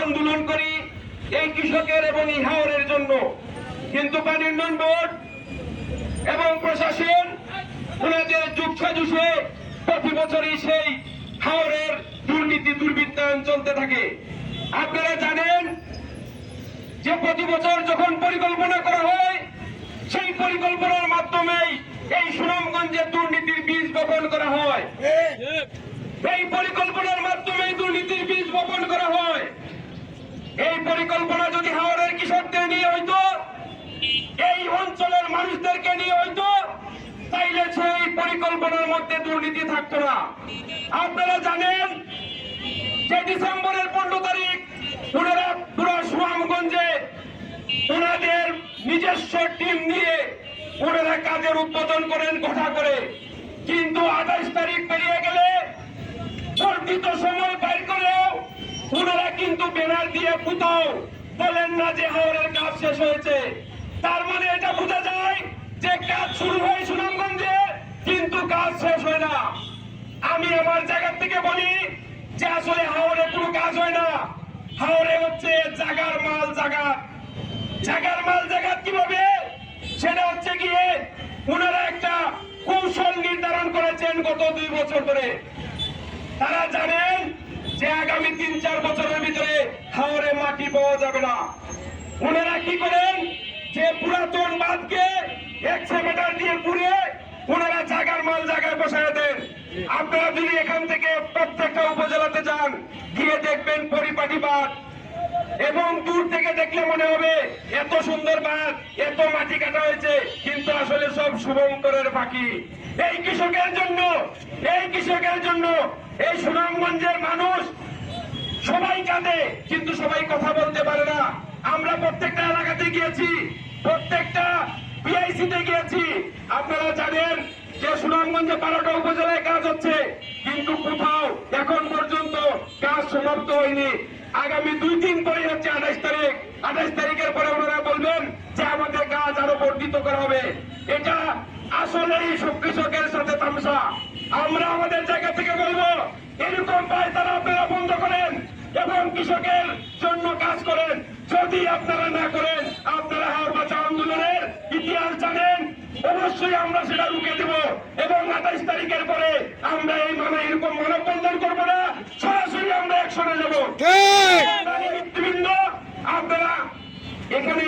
আন্দোলন করি এই কৃষকের এবং এই হাওরের জন্য। কিন্তু পানি উন্নয়ন বোর্ড এবং প্রশাসন ওনাদের যুগ সাজুসে প্রতি বছরই সেই হাওরের দুর্নীতি দুর্বৃত্তায়ন চলতে থাকে। আপনারা জানেন যে প্রতি বছর যখন পরিকল্পনা করা হয় সেই পরিকল্পনার মাধ্যমেই এই সুনামগঞ্জে দুর্নীতির বীজ বপন করা হয়। এই পরিকল্পনার মাধ্যমে দুর্নীতির বীজ বপন করা হয় এই পরিকল্পনা যদি হাওড়ের কৃষকদের নিয়ে হইতো, এই অঞ্চলের মানুষদেরকে নিয়ে হইতো, তাইলে সেই পরিকল্পনার মধ্যে দুর্নীতি থাকতো না। আপনারা জানেন যে ডিসেম্বরের পনেরো তারিখ ওনারা পুরো সুনামগঞ্জে ওনাদের নিজস্ব টিম নিয়ে ওনারা কাজের উদ্বোধন করেন, ঘটা করে। কিন্তু আঠাশ তারিখ পেরিয়ে গেলে বর্ধিত সময় বাইর করেও ওনারা কিন্তু ব্যানার দিয়ে পুতো। বলেন না যে হাওড়ের কাজ শেষ হয়েছে। তার মানে এটা বোঝা যায় যে কাজ শুরু হয় সুনামগঞ্জে, কিন্তু কাজ শেষ হয় না। আমি আমার জায়গা থেকে বলি যে আসলে হাওড়ে কোনো কাজ হয় না। হাওড়ে হচ্ছে জাগার মাল জাগা। জাগার মাল জাগাত কীভাবে? সেটা হচ্ছে গিয়ে ওনারা একটা কৌশল নির্ধারণ করেছেন গত দুই বছর ধরে। তারা জানেন যে আগামী তিন চার বছরের মাটি পাওয়া যাবে না। ওনারা কি করেন? যে পুরাতন বাঁধকে এক্সেভেটার দিয়ে পুড়ে ওনারা জাগার মাল জায়গায় বসায় দেন। আপনারা যদি এখান থেকে প্রত্যেকটা উপজেলাতে যান, গিয়ে দেখবেন পরিপাটি বাঁধ। এবং দূর থেকে দেখলে মনে হবে, এত সুন্দর বাঁধ, এত মাটি কাটা হয়েছে, কিন্তু আসলে সব শুভঙ্করের ফাঁকি। এই কৃষকের জন্য, এই কৃষকের জন্য, এই সুনামগঞ্জের মানুষ সবাই কাঁদে কিন্তু সবাই কথা বলতে পারে না। আমরা প্রত্যেকটা এলাকাতে গিয়েছি, প্রত্যেকটা পিআইসি তে গিয়েছি। আপনারা জানেন যে সুনামগঞ্জে বারোটা উপজেলায় কাজ হচ্ছে, কিন্তু কোথাও এখন পর্যন্ত কাজ সমাপ্ত হয়নি। আগামী দুই দিন পরে হচ্ছে আঠাশ তারিখ। আঠাশ তারিখের পরে ওনারা বলবেন যে আমাদের কাজ আরও বর্ধিত করা হবে। এটা আসলেই সব কৃষকের সাথে তামসা। আমরা আমাদের জায়গা থেকে বলব, এরকম পায় তারা আপনারা বন্ধ করেন এবং কৃষকের জন্য কাজ করেন যদি আপনারা না করেন আপনারা হাওড় বাঁচা আন্দোলনের ইতিহাস জানেন। অবশ্যই আমরা সেটা রুখে দেব এবং আঠাইশ তারিখের পরে আমরা এই মানে এরকম মানববন্ধন করব না সরাসরি আমরা একশনে নেতৃবৃন্দ আপনারা এখানে